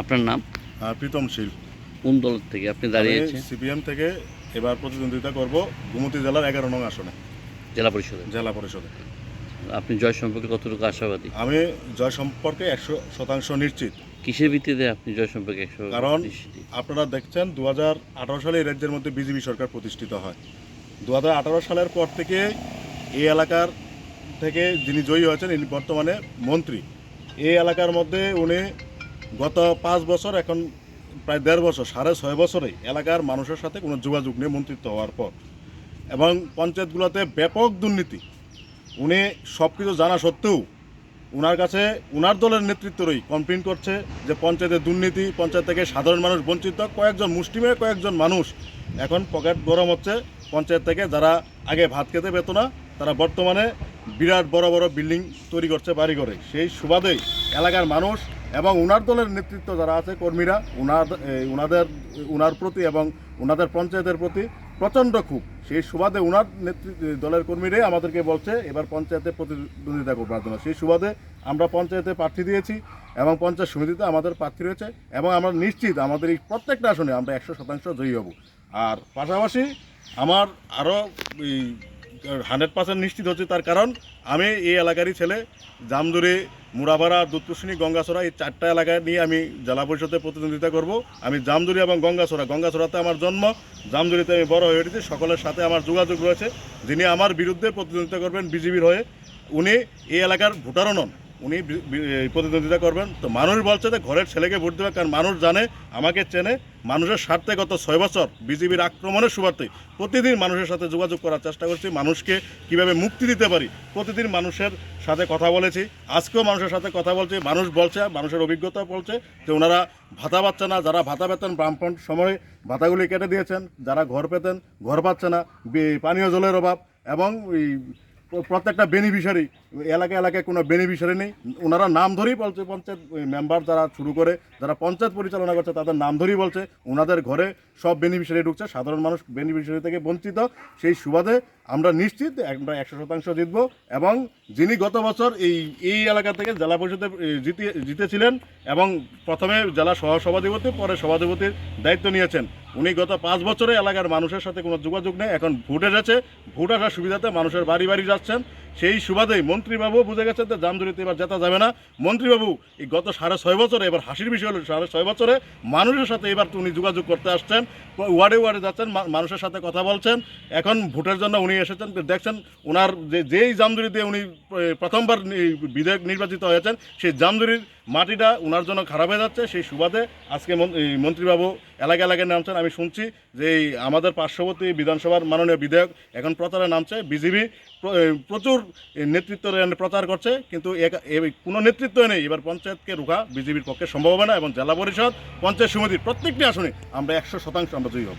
আপনার নাম? প্রীতম শীল। কোন দল থেকে আপনি দাঁড়িয়েছেন? সিপিএম থেকে এবার প্রতিদ্বন্দ্বিতা করব গুমতি জেলার এগারো নং আসনে। জেলা পরিষদে? জেলা পরিষদে। আপনি জয় সম্পর্কে কতটুকু আশাবাদী? আমি জয় সম্পর্কে একশো শতাংশ নিশ্চিত। কিসের ভিত্তিতে আপনি জয় সম্পর্কে একশো কারণ আপনারা দেখছেন দু হাজার আঠারো সালে এই রাজ্যের মধ্যে বিজেপি সরকার প্রতিষ্ঠিত হয়। দু হাজার আঠারো সালের পর থেকে এই এলাকার থেকে যিনি জয়ী হয়েছেন ইনি বর্তমানে মন্ত্রী। এই এলাকার মধ্যে উনি গত পাঁচ বছর, এখন প্রায় দেড় বছর, সাড়ে ছয় বছরে এলাকার মানুষের সাথে কোনো যোগাযোগ নেই মন্ত্রিত্ব হওয়ার পর। এবং পঞ্চায়েতগুলোতে ব্যাপক দুর্নীতি। উনি সব কিছু জানা সত্ত্বেও উনার কাছে, উনার দলের নেতৃত্বরই কমপ্লেন করছে যে পঞ্চায়েতের দুর্নীতি, পঞ্চায়েত থেকে সাধারণ মানুষ বঞ্চিত, কয়েকজন মুষ্টিমেয় কয়েকজন মানুষ এখন পকেট গরম হচ্ছে। পঞ্চায়েত থেকে যারা আগে ভাত খেতে পেত না, তারা বর্তমানে বিরাট বড় বড় বিল্ডিং তৈরি করছে বাড়ি করে সেই সুবাদেই এলাকার মানুষ এবং ওনার দলের নেতৃত্ব যারা আছে, কর্মীরা ওনার ওনাদের ওনার প্রতি এবং ওনাদের পঞ্চায়েতের প্রতি প্রচণ্ড খুব সেই সুবাদে উনার নেতৃত্ব দলের কর্মীরাই আমাদেরকে বলছে, এবার পঞ্চায়েতে প্রতিদ্বন্দ্বিতা করবার জন্য। সেই সুবাদে আমরা পঞ্চায়েতে প্রার্থী দিয়েছি এবং পঞ্চায়েত সমিতিতে আমাদের প্রার্থী রয়েছে এবং আমরা নিশ্চিত আমাদের এই প্রত্যেকটা আসনে আমরা একশো শতাংশ জয়ী হব। আর পাশাপাশি আমার আরও হান্ড্রেড পার্সেন্ট নিশ্চিত হচ্ছে তার কারণ, আমি এই এলাকারই ছেলে, জামদুরি মুরাবাড়া দুধকুশিনী গঙ্গাছড়া, এই চারটা এলাকা নিয়ে আমি জেলা পরিষদে প্রতিদ্বন্দ্বিতা করব। আমি জামদুরি এবং গঙ্গাছড়া, গঙ্গাছড়াতে আমার জন্ম, জামদুরিতে আমি বড় হয়ে উঠেছি, সকলের সাথে আমার যোগাযোগ রয়েছে। যিনি আমার বিরুদ্ধে প্রতিদ্বন্দ্বিতা করবেন বিজেপির হয়ে, উনি এই এলাকার ভোটারও নন। উনি প্রতিদ্বন্দ্বিতা করবেন। তো মানুষ বলছে যে ঘরের ছেলেকে ভোট দেবে, কারণ মানুষ জানে, আমাকে চেনে, মানুষের স্বার্থে গত ছয় বছর বিজেপির আক্রমণের সুবার্তে প্রতিদিন মানুষের সাথে যোগাযোগ করার চেষ্টা করছি, মানুষকে কীভাবে মুক্তি দিতে পারি, প্রতিদিন মানুষের সাথে কথা বলেছি, আজকেও মানুষের সাথে কথা বলছি, মানুষ বলছে, মানুষের অভিজ্ঞতা বলছে যে ওনারা ভাতা পাচ্ছে না, যারা ভাতা পেতেন ব্রাহ্মণ সময়ে ভাতাগুলি কেটে দিয়েছেন, যারা ঘর পেতেন, ঘর পাচ্ছে না পানীয় জলের অভাব এবং প্রত্যেকটা বেনিফিশিয়ারি এলাকা এলাকায় কোনো বেনিফিশিয়ারি নেই। ওনারা নাম ধরেই বলছে, পঞ্চায়েত মেম্বার যারা শুরু করে, যারা পঞ্চায়েত পরিচালনা করছে, তাদের নাম ধরেই বলছে। ওনাদের ঘরে সব বেনিফিশিয়ারি ঢুকছে। সাধারণ মানুষ বেনিফিশিয়ারি থেকে বঞ্চিত। সেই সুবাদে আমরা নিশ্চিত আমরা একশো শতাংশ জিতব এবং যিনি গত বছর এই এই এলাকা থেকে জেলা পরিষদে জিতে, জিতেছিলেন এবং প্রথমে জেলা সহ সভাধিপতি পরে সভাধিপতির দায়িত্ব নিয়েছেন। উনি গত পাঁচ বছরে এলাকার মানুষের সাথে কোনো যোগাযোগ নেই, এখন ভোট এসেছে। ভোট আসার সুবিধাতে মানুষের বাড়ি বাড়ি যাচ্ছেন। সেই সুবাদেই মন্ত্রীবাবু বুঝে গেছেন যে জামদুরিতে এবার জেতা যাবে না। মন্ত্রীবাবু, এই গত সাড়ে ছয় বছরে, এবার হাসির বিষয় হলো সাড়ে ছয় বছরে মানুষের সাথে এবার উনি যোগাযোগ করতে আসছেন, ওয়ার্ডে ওয়ার্ডে যাচ্ছেন মানুষের সাথে কথা বলছেন। এখন ভোটের জন্য উনি এসেছেন দেখছেন ওনার যে, যেই জামদুরিতে উনি প্রথমবার বিধায়ক নির্বাচিত হয়েছেন, সেই জামদুরির মাটিটা ওনার জন্য খারাপ হয়ে যাচ্ছে। সেই সুবাদে আজকে মন্ত্রীবাবু এলাকা এলাকায় নামছেন। আমি শুনছি যে এই আমাদের পার্শ্ববর্তী বিধানসভার মাননীয় বিধায়ক এখন প্রচারে নামছে, বিজেপি প্রচুর নেতৃত্ব প্রচার করছে, কিন্তু কোনো নেতৃত্ব নেই। এবার পঞ্চায়েতকে রুখা বিজেপির পক্ষে সম্ভব হবে না এবং জেলা পরিষদ, পঞ্চায়েত সমিতির প্রত্যেকটি আসনে আমরা একশো শতাংশ আমরা জয়ী হব।